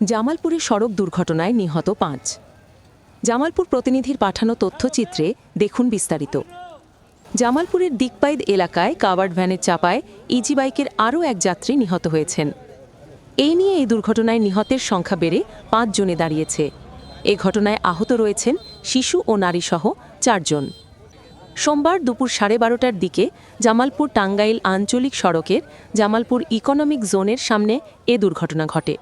জামালপুরে সড়ক দুর্ঘটনায় নিহত পাঁচ। জামালপুর প্রতিনিধির পাঠানো তথ্যচিত্রে দেখুন বিস্তারিত। জামালপুরের দিকপাইদ এলাকায় কাভার্ড ভ্যানের চাপায় ইজি বাইকের আরও এক যাত্রী নিহত হয়েছেন। এই নিয়ে এই দুর্ঘটনায় নিহতের সংখ্যা বেড়ে পাঁচ জনে দাঁড়িয়েছে। এ ঘটনায় আহত রয়েছেন শিশু ও নারীসহ চারজন। সোমবার দুপুর সাড়ে বারোটার দিকে জামালপুর টাঙ্গাইল আঞ্চলিক সড়কের জামালপুর ইকোনমিক জোনের সামনে এ দুর্ঘটনা ঘটে।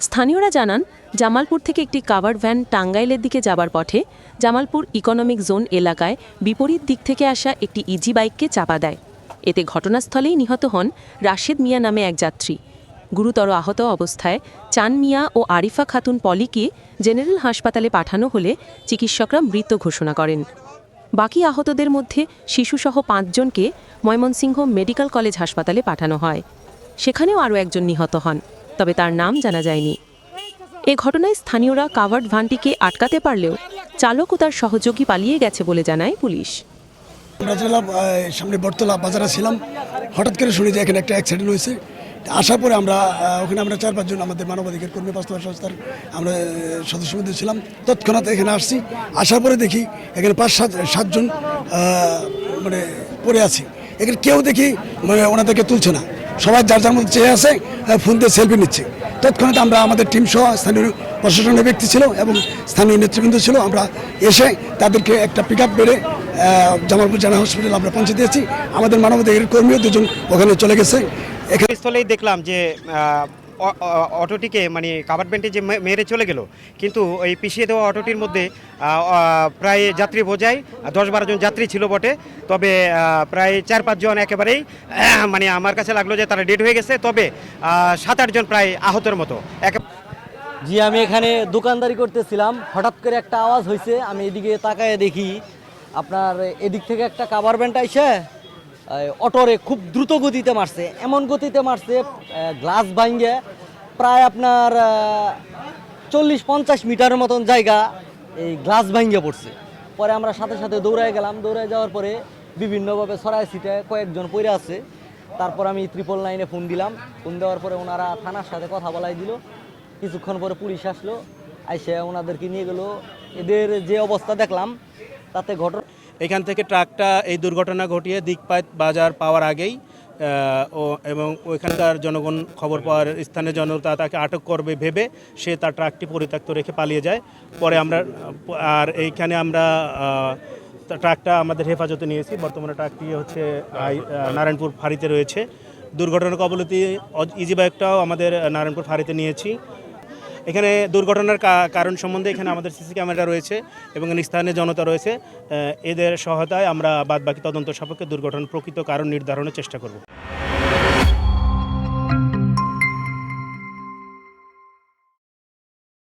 স্থানীয়রা জানান, জামালপুর থেকে একটি কাভার্ড ভ্যান টাঙ্গাইলের দিকে যাবার পথে জামালপুর ইকোনমিক জোন এলাকায় বিপরীত দিক থেকে আসা একটি ইজি বাইককে চাপা দেয়। এতে ঘটনাস্থলেই নিহত হন রাশেদ মিয়া নামে এক যাত্রী। গুরুতর আহত অবস্থায় চান মিয়া ও আরিফা খাতুন পলিকে জেনারেল হাসপাতালে পাঠানো হলে চিকিৎসকরা মৃত ঘোষণা করেন। বাকি আহতদের মধ্যে শিশুসহ পাঁচজনকে ময়মনসিংহ মেডিকেল কলেজ হাসপাতালে পাঠানো হয়। সেখানেও আরও একজন নিহত হন। তবে তার নাম জানা যায়নি। এ ঘটনায় স্থানীয়রা কাভার্ড ভানটিকে আটকাতে পারলেও চালক ও তার সহযোগী পালিয়ে গেছে বলে জানায় পুলিশ। সামনে বটতলা বাজারে ছিলাম। হঠাৎ করে শুনি যে এখানে একটা অ্যাক্সিডেন্ট হয়েছে। আসার পরে আমরা ওখানে আমরা চার পাঁচজন আমাদের মানবাধিকার কর্মী বাস্তব সংস্থার আমরা আহ, সদস্য মধ্যে ছিলাম। তৎক্ষণাৎ এখানে আসছি। আসার পরে দেখি এখানে পাঁচ সাত সাতজন মানে পড়ে আছে। এখানে কেউ দেখি মানে ওনাদেরকে তুলছে না। সবাই যার যার মধ্যে চেয়ে আছে ফোন দিয়ে সেলফি নিচ্ছে। তৎক্ষণাৎ আমরা আমাদের টিম সহ স্থানীয় প্রশাসনের ব্যক্তি ছিল এবং স্থানীয় নেতৃবৃন্দ ছিল, আমরা এসে তাদেরকে একটা পিক আপ বেড়ে জামালপুর জেনারেল হসপিটাল আমরা পৌঁছে দিয়েছি। আমাদের মানবাধিকার কর্মীও দুজন ওখানে চলে গেছে। এখানে স্থলেই দেখলাম যে অটোটিকে মানে কাভার ব্যান্ডে যে মেরে চলে গেল, কিন্তু ওই পিছিয়ে দেওয়া অটোটির মধ্যে প্রায় যাত্রী বোঝায়, দশ বারো জন যাত্রী ছিল বটে, তবে প্রায় চার পাঁচজন একেবারেই মানে আমার কাছে লাগল যে তারা ডেড হয়ে গেছে, তবে সাত আটজন প্রায় আহতের মতো। একে জি, আমি এখানে দোকানদারি করতেছিলাম, হঠাৎ করে একটা আওয়াজ হয়েছে আমি এদিকে তাকায় দেখি, আপনার এদিক থেকে একটা কাভার ব্যান্ড আইসে এই অটোরে খুব দ্রুত গতিতে মারছে। এমন গতিতে মারছে গ্লাস ভাঙ্গে প্রায় আপনার চল্লিশ পঞ্চাশ মিটারের মতন জায়গা এই গ্লাস ভাঙ্গে পড়ছে। পরে আমরা সাথে সাথে দৌড়ায় গেলাম। দৌড়ায় যাওয়ার পরে বিভিন্নভাবে ছড়ায় ছিটে কয়েকজন পড়ে আছে। তারপর আমি ত্রিপল লাইনে ফোন দিলাম। ফোন দেওয়ার পরে ওনারা থানার সাথে কথা বলাই দিল। কিছুক্ষণ পরে পুলিশ আসলো। আইসে ওনাদেরকে নিয়ে গেলো। এদের যে অবস্থা দেখলাম, তাতে ঘটনা এখান থেকে ট্রাকটা এই দুর্ঘটনা ঘটিয়ে দিকপাত বাজার পাওয়ার আগেই ও এবং ওইখানকার জনগণ খবর পাওয়ার স্থানীয় জনতা তাকে আটক করবে ভেবে সে তার ট্রাকটি পরিত্যক্ত রেখে পালিয়ে যায়। পরে আমরা, আর এইখানে আমরা ট্রাকটা আমাদের হেফাজতে নিয়েছি। বর্তমানে ট্রাকটি হচ্ছে নারায়ণপুর ফাঁড়িতে রয়েছে। দুর্ঘটনার কবলতি ইজি বাইকটাও আমাদের নারায়ণপুর ফাঁড়িতে নিয়েছি। এখানে দুর্ঘটনার কারণ সম্বন্ধে এখানে আমাদের সিসি ক্যামেরা রয়েছে এবং স্থানীয় জনতা রয়েছে। এদের সহায়তায় আমরা বাদবাকি তদন্ত সাপেক্ষে দুর্ঘটনার প্রকৃত কারণ নির্ধারণের চেষ্টা করব।